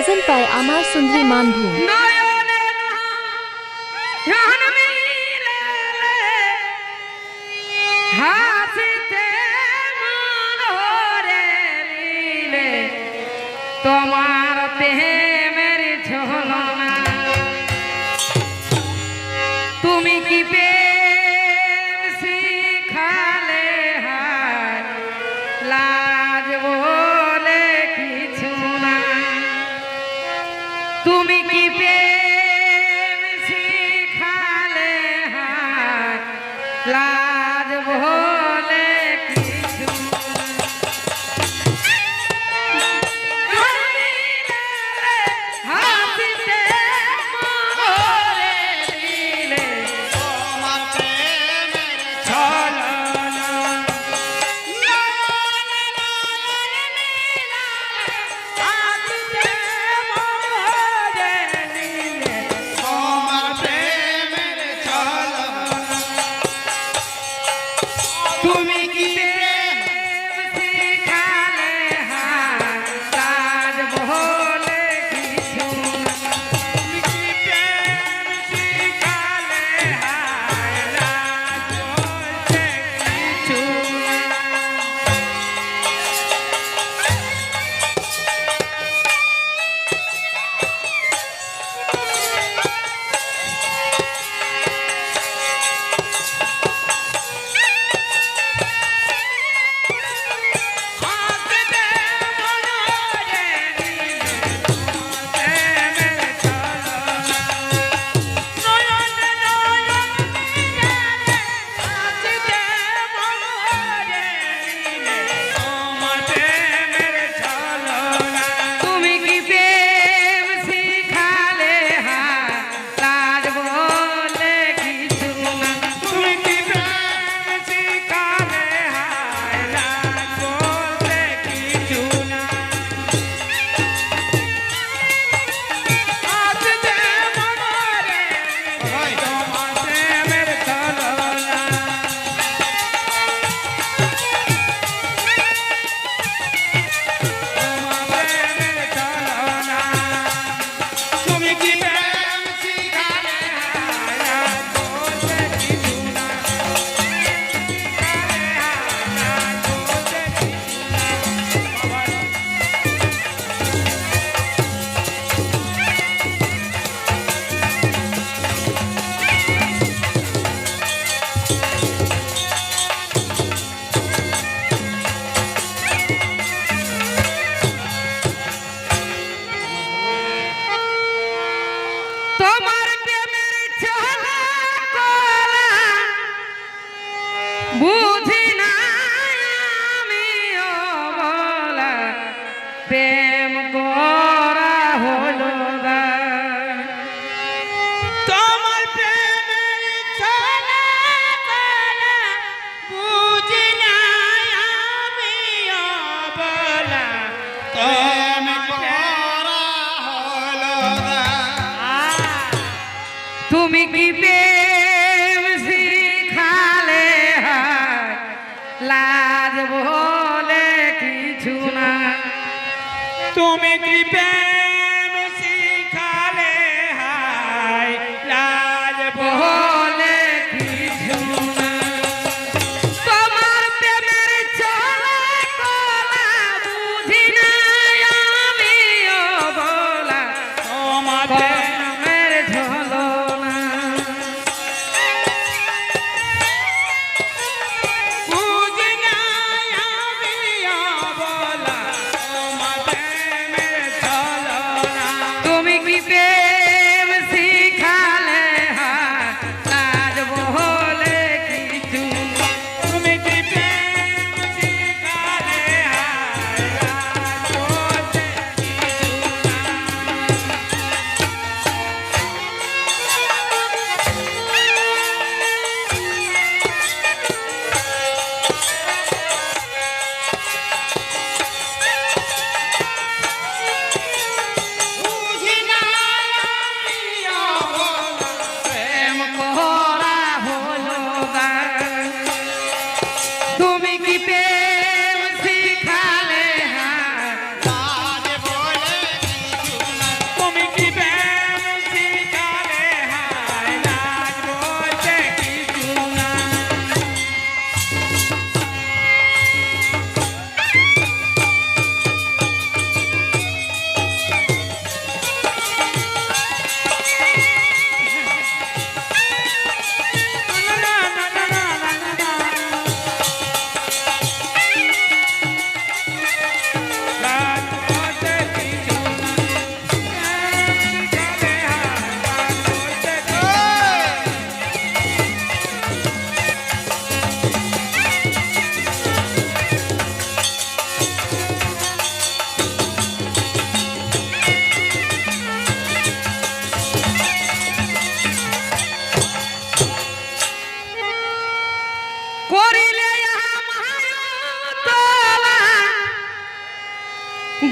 Present by अमर सुंदरी मानभूम তুমি কি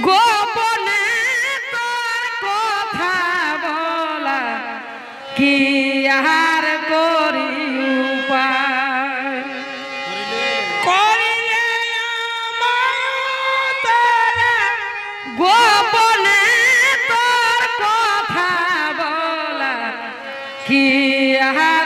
গোপনে তোর কথা বলা কি আর করি করিলে গোপনে তোর কথা বলা কি আর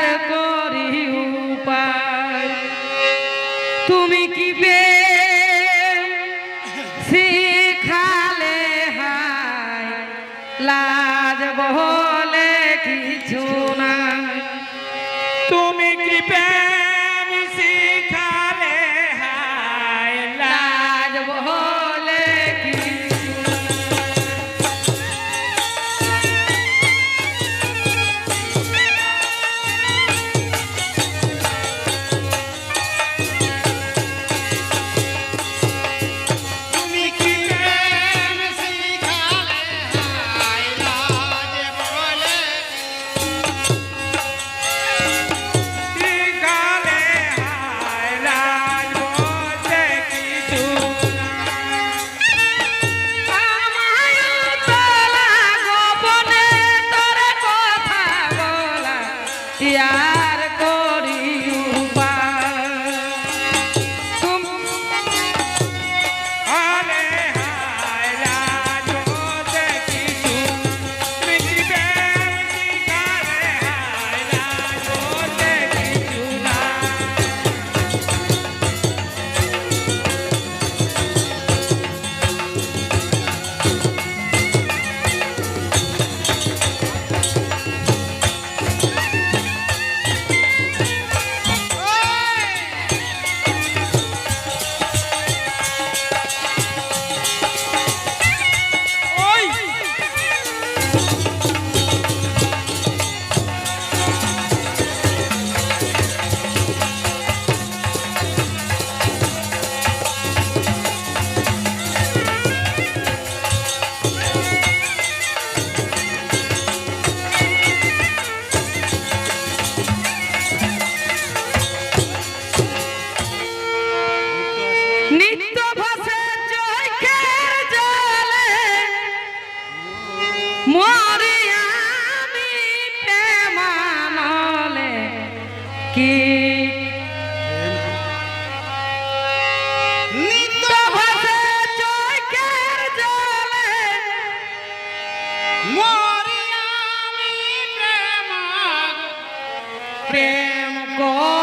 પ્રેમ કો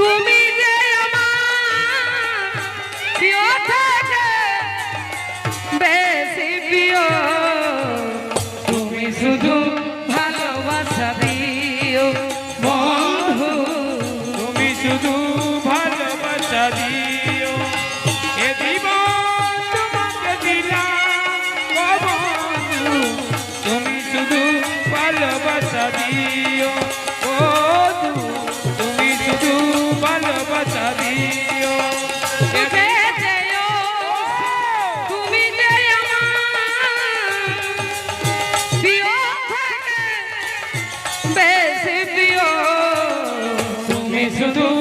তুমি যে আমার প্রিয় থেকে বেশি প্রিয়, তুমি শুধু ভালোবাসা দিও। বন্ধু, তুমি শুধু ভালোবাসা দিও। এ জীবন তোমাকে দিলাম তুমি শুধু ভালোবাসা দিও। Jesus do